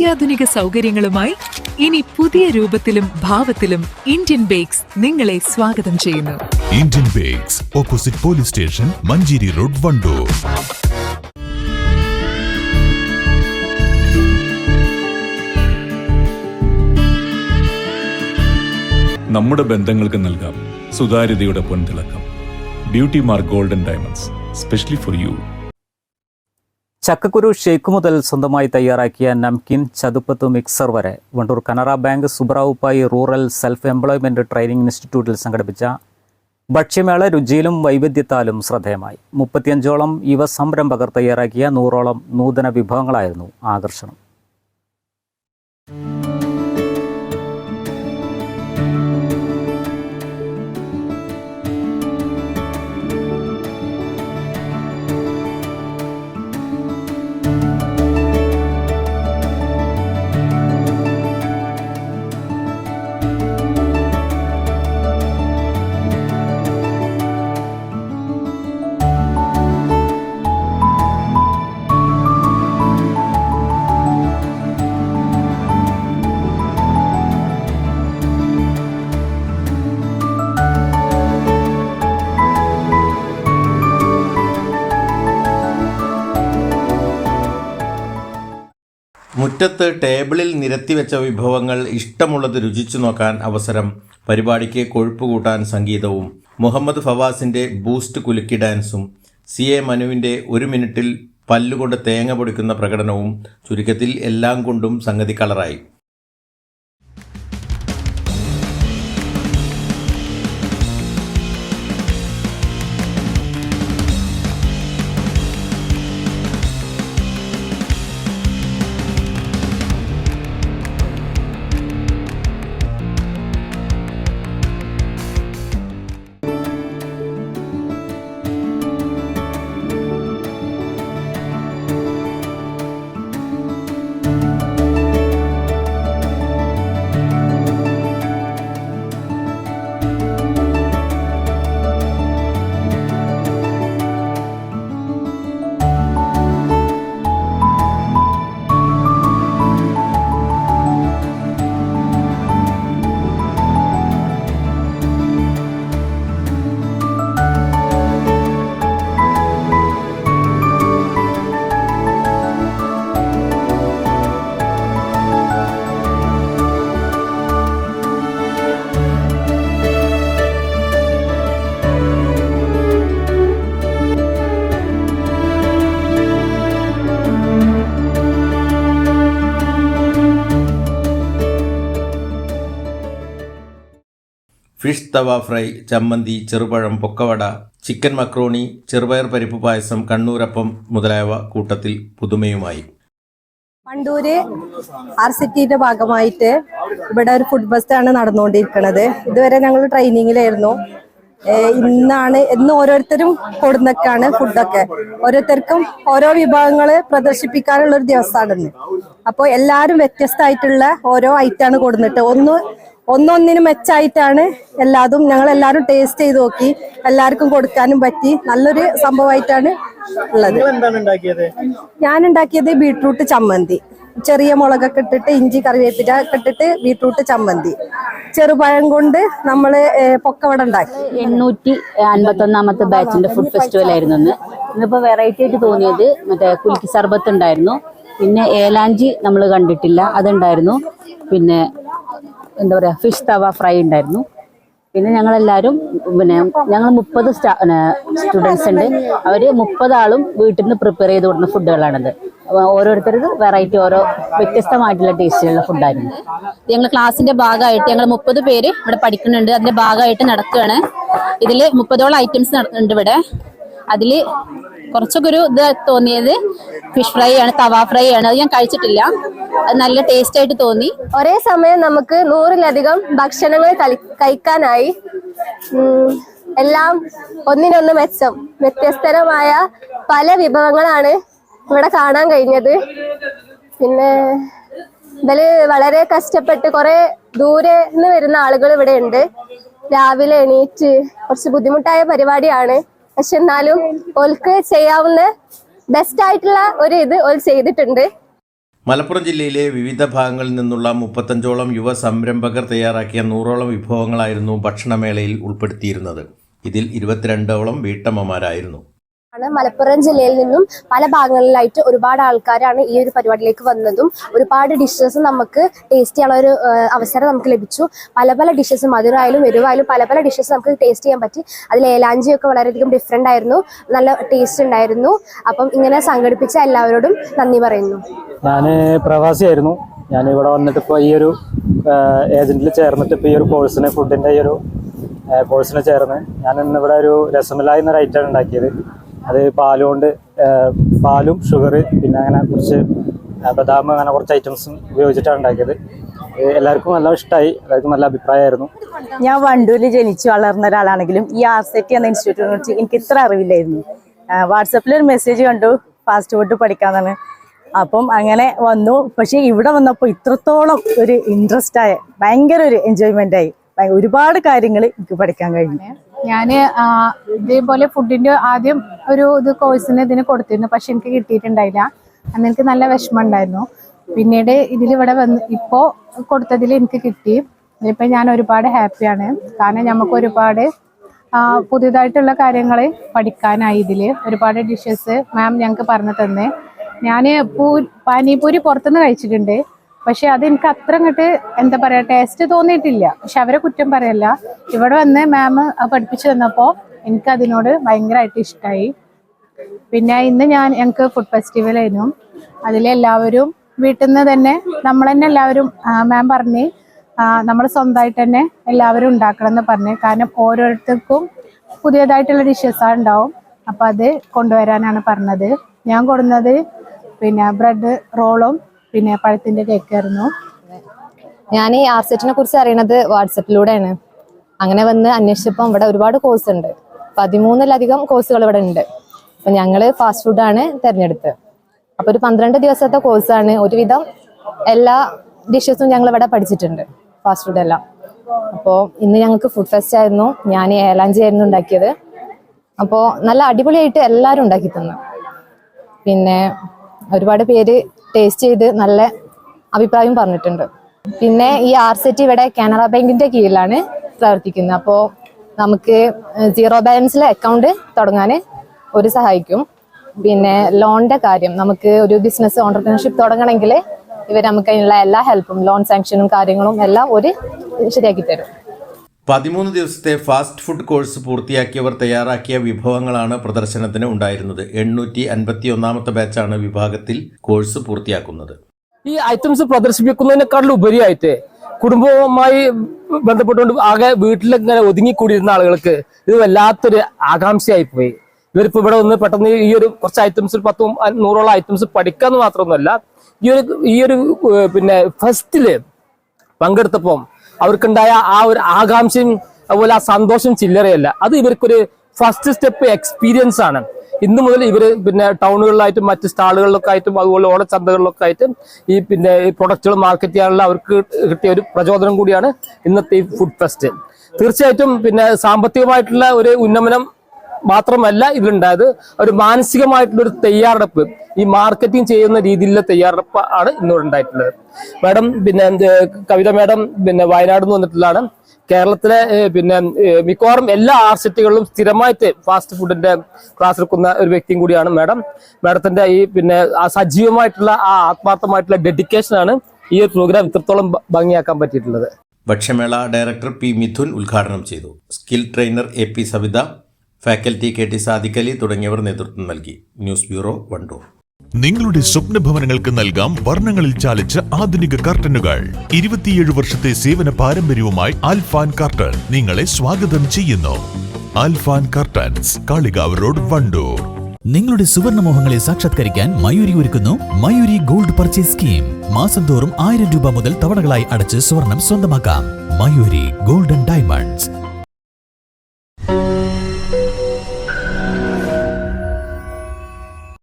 അത്യാധുനിക സൗകര്യങ്ങളുമായി ഇനി പുതിയ രൂപത്തിലും ഭാവത്തിലും ഇന്ത്യൻ ബേക്സ് നിങ്ങളെ സ്വാഗതം ചെയ്യുന്നു. Indian bakes opposite police station Manjeri road Wandoor. നമ്മുടെ ബന്ധങ്ങൾക്ക് നൽകാം സുതാര്യതയുടെ പൊൻതിളക്കം. Beauty mark golden diamonds specially for you ചക്കക്കുരു ഷേക്ക് മുതൽ സ്വന്തമായി തയ്യാറാക്കിയ നംകിൻ ചതുപ്പത്ത് മിക്സർ വരെ വണ്ടൂർ കനറ ബാങ്ക് സുബ്രാവുപ്പായി റൂറൽ സെൽഫ് എംപ്ലോയ്മെന്റ് ട്രെയിനിംഗ് ഇൻസ്റ്റിറ്റ്യൂട്ടിൽ സംഘടിപ്പിച്ച ഭക്ഷ്യമേള രുചിയിലും വൈവിധ്യത്താലും ശ്രദ്ധേയമായി. മുപ്പത്തിയഞ്ചോളം യുവ സംരംഭകർ തയ്യാറാക്കിയ നൂറോളം നൂതന വിഭവങ്ങളായിരുന്നു ആകർഷണം. മുറ്റത്ത് ടേബിളിൽ നിരത്തി വെച്ച വിഭവങ്ങൾ ഇഷ്ടമുള്ളത് രുചിച്ചു നോക്കാൻ അവസരം. പരിപാടിക്ക് കൊഴുപ്പ് കൂട്ടാൻ സംഗീതവും മുഹമ്മദ് ഫവാസിന്റെ ബൂസ്റ്റ് കുലുക്കി ഡാൻസും സി എ മനുവിന്റെ ഒരു മിനിറ്റിൽ പല്ലുകൊണ്ട് തേങ്ങ പൊടിക്കുന്ന പ്രകടനവും ചുരുക്കത്തിൽ എല്ലാം കൊണ്ടും സംഗതി കളറായി. ഫിഷ് തവ ഫ്രൈ ചമ്മന്തി ചെറുപഴം പൊക്കവട ചിക്കൻ മക്രോണി ചെറുപയർ പരിപ്പ് പായസം കണ്ണൂരപ്പം മുതലായവ കൂട്ടത്തിൽ പുതുമയുമായി. പണ്ടൂര് ആർ സിറ്റിന്റെ ഭാഗമായിട്ട് ഇവിടെ ഒരു ഫുഡ് ബസ് ആണ് നടന്നുകൊണ്ടിരിക്കുന്നത് ഇതുവരെ ഞങ്ങൾ ട്രെയിനിങ്ങിലായിരുന്നു ഇന്നാണ് ഇന്ന് ഓരോരുത്തരും കൊടുന്നൊക്കെയാണ് ഫുഡൊക്കെ ഓരോരുത്തർക്കും ഓരോ വിഭവങ്ങൾ പ്രദർശിപ്പിക്കാനുള്ള ഒരു ദിവസമാണ് അപ്പോൾ എല്ലാവരും വ്യത്യസ്തമായിട്ടുള്ള ഓരോ ഐറ്റാണ് കൊടുന്നിട്ട്. ഒന്ന് ഒന്നൊന്നിനും മെച്ചായിട്ടാണ് എല്ലാതും ഞങ്ങൾ എല്ലാരും ടേസ്റ്റ് ചെയ്ത് നോക്കി. എല്ലാവർക്കും കൊടുക്കാനും പറ്റി. നല്ലൊരു സംഭവമായിട്ടാണ് ഉള്ളത്. ഞാൻ ഉണ്ടാക്കിയത്? ബീട്രൂട്ട് ചമ്മന്തി. ചെറിയ മുളകൊക്കെ ഇട്ടിട്ട് ഇഞ്ചി കറിവേപ്പില ഒക്കെ ഇട്ടിട്ട് ബീട്രൂട്ട് ചമ്മന്തി. ചെറുപഴം കൊണ്ട് നമ്മൾ ഏഹ്, പൊക്കവട ഉണ്ടാക്കി. എണ്ണൂറ്റി അൻപത്തി ഒന്നാമത്തെ ബാച്ചിന്റെ ഫുഡ് ഫെസ്റ്റിവൽ ആയിരുന്നു ഇന്ന് ഇന്നിപ്പോ വെറൈറ്റി ആയിട്ട് തോന്നിയത് മറ്റേ കുലുക്കി സർബത്ത് ഉണ്ടായിരുന്നു. പിന്നെ ഏലാഞ്ചി നമ്മൾ കണ്ടിട്ടില്ല അതുണ്ടായിരുന്നു. പിന്നെ എന്താ പറയുക ഫിഷ് തവ ഫ്രൈ ഉണ്ടായിരുന്നു. പിന്നെ ഞങ്ങളെല്ലാവരും പിന്നെ ഞങ്ങൾ മുപ്പത് സ്റ്റുഡൻസ് ഉണ്ട്. അവർ മുപ്പതാളും വീട്ടിൽ നിന്ന് പ്രിപ്പയർ ചെയ്ത് കൊടുക്കുന്ന ഫുഡുകളാണിത് ഓരോരുത്തർക്ക് വെറൈറ്റി ഓരോ വ്യത്യസ്തമായിട്ടുള്ള ടേസ്റ്റിലുള്ള ഫുഡായിരുന്നു ഞങ്ങൾ ക്ലാസ്സിന്റെ ഭാഗമായിട്ട് ഞങ്ങൾ മുപ്പത് പേര് ഇവിടെ പഠിക്കുന്നുണ്ട്. അതിന്റെ ഭാഗമായിട്ട് നടക്കുകയാണ്. ഇതിൽ മുപ്പതോളം ഐറ്റംസ് നടക്കുന്നുണ്ട് ഇവിടെ. അതിൽ കുറച്ചൊക്കെ ഒരു ഇത് തോന്നിയത് ഫിഷ് ഫ്രൈ ആണ് തവ ഫ്രൈ ആണ്. അത് ഞാൻ കഴിച്ചിട്ടില്ല. അത് നല്ല ടേസ്റ്റ് ആയിട്ട് തോന്നി. ഒരേ സമയം നമുക്ക് നൂറിലധികം ഭക്ഷണങ്ങൾ കഴിക്കാനായി എല്ലാം ഒന്നിനൊന്ന് മെച്ചം വ്യത്യസ്തരമായ പല വിഭവങ്ങളാണ് ഇവിടെ കാണാൻ കഴിഞ്ഞത്. പിന്നെ ഇതിൽ വളരെ കഷ്ടപ്പെട്ട് കുറെ ദൂരെ നിന്ന് വരുന്ന ആളുകൾ ഇവിടെ ഉണ്ട്. രാവിലെ എണീറ്റ് കുറച്ച് ബുദ്ധിമുട്ടായ പരിപാടിയാണ്. പക്ഷെ എന്നാലും ഓൽക്ക് ചെയ്യാവുന്ന ബെസ്റ്റ് ആയിട്ടുള്ള ഒരു ഇത് ഓൽ ചെയ്തിട്ടുണ്ട്. മലപ്പുറം ജില്ലയിലെ വിവിധ ഭാഗങ്ങളിൽ നിന്നുള്ള മുപ്പത്തഞ്ചോളം യുവ സംരംഭകർ തയ്യാറാക്കിയ നൂറോളം വിഭവങ്ങളായിരുന്നു ഭക്ഷണമേളയിൽ ഉൾപ്പെടുത്തിയിരുന്നത്. ഇതിൽ ഇരുപത്തിരണ്ടോളം വീട്ടമ്മമാരായിരുന്നു. ആണ്. മലപ്പുറം ജില്ലയിൽ നിന്നും പല ഭാഗങ്ങളിലായിട്ട് ഒരുപാട് ആൾക്കാരാണ് ഈ ഒരു പരിപാടിയിലേക്ക് വന്നതും ഒരുപാട് ഡിഷസ് നമുക്ക് ടേസ്റ്റ് ചെയ്യാനുള്ള ഒരു അവസരം നമുക്ക് ലഭിച്ചു. പല പല ഡിഷസ് മധുരമായാലും എരിവായാലും പല പല ഡിഷസ് നമുക്ക് ടേസ്റ്റ് ചെയ്യാൻ പറ്റി. അതിൽ ഏലാഞ്ചിയൊക്കെ വളരെയധികം ഡിഫറെന്റ് ആയിരുന്നു. നല്ല ടേസ്റ്റ് ഉണ്ടായിരുന്നു. അപ്പം ഇങ്ങനെ സംഘടിപ്പിച്ച എല്ലാവരോടും നന്ദി പറയുന്നു. ഞാൻ പ്രവാസിയായിരുന്നു. ഞാൻ ഇവിടെ വന്നിട്ട് ഇപ്പോൾ ഈ ഒരു ഏജന്റിൽ ചേർന്നിട്ട് ഇപ്പോൾ ഈ ഒരു കോഴ്സിന് ഫുഡിന്റെ ഈ ഒരു കോഴ്സിന് ചേർന്ന്. ഞാൻ ഇന്ന് ഇവിടെ ഒരു രസമലായി എന്നൊരു ഐറ്റമാണ് ഉണ്ടാക്കിയത്. അത് പാലുകൊണ്ട് പാലും ഷുഗർ പിന്നെ അങ്ങനെ കുറച്ച് ബദാം അങ്ങനെ കുറച്ച് ഐറ്റംസും ഉപയോഗിച്ചിട്ടാണ് ഉണ്ടാക്കിയത്. എല്ലാവർക്കും നല്ല ഇഷ്ടമായി എല്ലാവർക്കും നല്ല അഭിപ്രായമായിരുന്നു. ഞാൻ വണ്ടൂരിൽ ജനിച്ചു വളർന്ന ഒരാളാണെങ്കിലും ഈ ആർസെറ്റി എന്ന ഇൻസ്റ്റിറ്റ്യൂട്ടിനെ കുറിച്ച് എനിക്ക് ഇത്ര അറിവില്ലായിരുന്നു. വാട്സപ്പിൽ ഒരു മെസ്സേജ് കണ്ടു ഫാസ്റ്റ് ഫുഡ് പഠിക്കാന്നാണ്. അപ്പം അങ്ങനെ വന്നു. പക്ഷെ ഇവിടെ വന്നപ്പോൾ ഇത്രത്തോളം ഒരു ഇൻട്രസ്റ്റ് ആയ ഭയങ്കര ഒരു എൻജോയ്മെന്റ് ആയി. ഒരുപാട് കാര്യങ്ങൾ എനിക്ക് പഠിക്കാൻ കഴിഞ്ഞു. ആ, ഇതേപോലെ ഫുഡിന്റെ ആദ്യം ഒരു ഇത് കോഴ്സിന് ഇതിന് കൊടുത്തിരുന്നു. പക്ഷെ എനിക്ക് കിട്ടിയിട്ടുണ്ടായില്ല. അന്ന് എനിക്ക് നല്ല വിഷമം ഉണ്ടായിരുന്നു പിന്നീട് ഇതിൽ ഇവിടെ വന്ന് ഇപ്പോ കൊടുത്തതിൽ എനിക്ക് കിട്ടി. ഇപ്പൊ ഞാൻ ഒരുപാട് ഹാപ്പിയാണ് കാരണം നമുക്ക് ഒരുപാട് പുതിയതായിട്ടുള്ള കാര്യങ്ങൾ പഠിക്കാനായി ഇതിൽ. ഒരുപാട് ഡിഷസ് മാം ഞങ്ങൾക്ക് പറഞ്ഞു തന്നെ. ഞാൻ പൂ പാനിപൂരി പുറത്തുനിന്ന് കഴിച്ചിട്ടുണ്ട്. പക്ഷെ അത് എനിക്ക് അത്ര അങ്ങോട്ട് എന്താ പറയാ ടേസ്റ്റ് തോന്നിയിട്ടില്ല. പക്ഷെ അവരെ കുറ്റം പറയല്ല. ഇവിടെ വന്ന് മാം പഠിപ്പിച്ചു തന്നപ്പോ എനിക്ക് അതിനോട് ഭയങ്കരമായിട്ട് ഇഷ്ടമായി പിന്നെ ഇന്ന് ഞാൻ ഞങ്ങൾക്ക് ഫുഡ് ഫെസ്റ്റിവൽ ആയിരുന്നു. അതിലെല്ലാവരും വീട്ടിൽ നിന്ന് തന്നെ നമ്മൾ തന്നെ എല്ലാവരും മാം പറഞ്ഞ് നമ്മൾ സ്വന്തമായിട്ട് തന്നെ എല്ലാവരും ഉണ്ടാക്കണം എന്ന് പറഞ്ഞു. കാരണം ഓരോരുത്തർക്കും പുതിയതായിട്ടുള്ള ഡിഷസ് ഉണ്ടാവും. അപ്പൊ അത് കൊണ്ടുവരാനാണ് പറഞ്ഞത്. ഞാൻ കൊടുന്നത് പിന്നെ ബ്രെഡ് റോളും പിന്നെ പഴത്തിന്റെ കേക്കായിരുന്നു ഞാൻ ഈ ആർ സെറ്റിനെ കുറിച്ച് അറിയണത് വാട്സപ്പിലൂടെയാണ്. അങ്ങനെ വന്ന് അന്വേഷിച്ചപ്പോൾ ഇവിടെ ഒരുപാട് കോഴ്സ് ഉണ്ട്. പതിമൂന്നിലധികം കോഴ്സുകൾ ഇവിടെ ഉണ്ട്. അപ്പം ഞങ്ങൾ ഫാസ്റ്റ് ഫുഡാണ് തിരഞ്ഞെടുത്തത്. അപ്പോൾ ഒരു പന്ത്രണ്ട് ദിവസത്തെ കോഴ്സാണ് ഒരുവിധം എല്ലാ ഡിഷസും ഞങ്ങൾ ഇവിടെ പഠിച്ചിട്ടുണ്ട് ഫാസ്റ്റ് ഫുഡ് എല്ലാം. അപ്പോൾ ഇന്ന് ഞങ്ങൾക്ക് ഫുഡ് ഫെസ്റ്റ് ആയിരുന്നു. ഞാൻ ഏലാഞ്ചി ആയിരുന്നു ഉണ്ടാക്കിയത്. അപ്പോൾ നല്ല അടിപൊളിയായിട്ട് എല്ലാവരും ഉണ്ടാക്കി തന്നു. പിന്നെ ഒരുപാട് പേര് ടേസ്റ്റ് ചെയ്ത് നല്ല അഭിപ്രായം പറഞ്ഞിട്ടുണ്ട്. പിന്നെ ഈ ആർ സെറ്റ് ഇവിടെ കാനറ ബാങ്കിന്റെ കീഴിലാണ് പ്രവർത്തിക്കുന്നത്. അപ്പോൾ നമുക്ക് സീറോ ബാലൻസിലെ അക്കൗണ്ട് തുടങ്ങാൻ ഒരു സഹായിക്കും. പിന്നെ ലോണിന്റെ കാര്യം നമുക്ക് ഒരു ബിസിനസ് ഓണ്ടർപ്രണർഷിപ്പ് തുടങ്ങണമെങ്കിൽ ഇവർ നമുക്ക് അതിനുള്ള എല്ലാ ഹെൽപ്പും ലോൺ സാങ്ഷനും കാര്യങ്ങളും എല്ലാം ഒരു ശരിയാക്കി തരും. പതിമൂന്ന് ദിവസത്തെ ഫാസ്റ്റ് ഫുഡ് കോഴ്സ് പൂർത്തിയാക്കിയവർ തയ്യാറാക്കിയ വിഭവങ്ങളാണ് പ്രദർശനത്തിന് ഉണ്ടായിരുന്നത്. എണ്ണൂറ്റി അൻപത്തി ഒന്നാമത്തെ ബാച്ചാണ് വിഭാഗത്തിൽ കോഴ്സ് പൂർത്തിയാക്കുന്നത്. ഈ ഐറ്റംസ് പ്രദർശിപ്പിക്കുന്നതിനേക്കാളും ഉപരിയായിട്ട് കുടുംബവുമായി ബന്ധപ്പെട്ടുകൊണ്ട് ആകെ വീട്ടിലിങ്ങനെ ഒതുങ്ങിക്കൂടിയിരുന്ന ആളുകൾക്ക് ഇത് വല്ലാത്തൊരു ആകാംക്ഷയായി പോയി. ഇവരിപ്പോ ഇവിടെ ഒന്ന് പെട്ടെന്ന് ഈ ഒരു കുറച്ച് ഐറ്റംസ് പത്തും നൂറോളം ഐറ്റംസ് പഠിക്കാന്ന് മാത്രമൊന്നുമല്ല ഈ ഒരു ഈ ഒരു പിന്നെ ഫസ്റ്റിൽ പങ്കെടുത്തപ്പം അവർക്കുണ്ടായ ആ ഒരു ആകാംക്ഷയും അതുപോലെ ആ സന്തോഷം ചില്ലറയല്ല. അത് ഇവർക്കൊരു ഫസ്റ്റ് സ്റ്റെപ്പ് എക്സ്പീരിയൻസ് ആണ്. ഇന്ന് മുതൽ ഇവർ പിന്നെ ടൗണുകളിലായിട്ടും മറ്റ് സ്റ്റാളുകളിലൊക്കെ ആയിട്ടും അതുപോലെ ഓണച്ചന്തകളിലൊക്കെ ആയിട്ടും ഈ പിന്നെ ഈ പ്രൊഡക്റ്റുകൾ മാർക്കറ്റ് ചെയ്യാനുള്ള അവർക്ക് കിട്ടിയ ഒരു പ്രചോദനം കൂടിയാണ് ഇന്നത്തെ ഈ ഫുഡ് ഫെസ്റ്റ് തീർച്ചയായിട്ടും പിന്നെ സാമ്പത്തികമായിട്ടുള്ള ഒരു ഉന്നമനം മാത്രമല്ല ഇതിലുണ്ടായത് ഒരു മാനസികമായിട്ടുള്ള ഒരു തയ്യാറെടുപ്പ്. ഈ മാർക്കറ്റിംഗ് ചെയ്യുന്ന രീതിയിലുള്ള തയ്യാറെടുപ്പ് ആണ് ഇന്നിവിടെ ഉണ്ടായിട്ടുള്ളത്. മാഡം പിന്നെ കവിത മാഡം പിന്നെ വയനാട് നിന്ന് വന്നിട്ടുള്ളതാണ്. കേരളത്തിലെ പിന്നെ മിക്കവാറും എല്ലാ ആർസിറ്റികളിലും സ്ഥിരമായിട്ട് ഫാസ്റ്റ് ഫുഡിന്റെ ക്ലാസ് എടുക്കുന്ന ഒരു വ്യക്തിയും കൂടിയാണ് മാഡം. മാഡത്തിന്റെ ഈ പിന്നെ സജീവമായിട്ടുള്ള ആ ആത്മാർത്ഥമായിട്ടുള്ള ഡെഡിക്കേഷൻ ആണ് ഈ ഒരു പ്രോഗ്രാം ഇത്രത്തോളം ഭംഗിയാക്കാൻ പറ്റിയിട്ടുള്ളത്. ഭക്ഷ്യമേള ഡയറക്ടർ പി മിഥുൻ ഉദ്ഘാടനം ചെയ്തു. Skill trainer A P Savitha faculty K T Sadiqali തുടങ്ങിയവർ നേതൃത്വം നൽകി. News bureau Wandoor. നിങ്ങളുടെ സ്വപ്ന ഭവനങ്ങൾക്ക് നൽകാം വർണങ്ങളിൽ ചാലിച്ച ആധുനിക കർട്ടനുകൾ. ഇരുപത്തിയേഴ് വർഷത്തെ സേവന പാരമ്പര്യവുമായി ആൽഫാൻ കർട്ടൻ നിങ്ങളെ സ്വാഗതം ചെയ്യുന്നു. Alfan curtains Kalikavu road Wandoor. നിങ്ങളുടെ സുവർണ മോഹങ്ങളെ സാക്ഷാത്കരിക്കാൻ മയൂരി ഒരുക്കുന്നു മയൂരി ഗോൾഡ് പർച്ചേസ് സ്കീം. മാസം തോറും ആയിരം രൂപ മുതൽ തവണകളായി അടച്ച് സ്വർണം സ്വന്തമാക്കാം. Mayuri golden diamonds.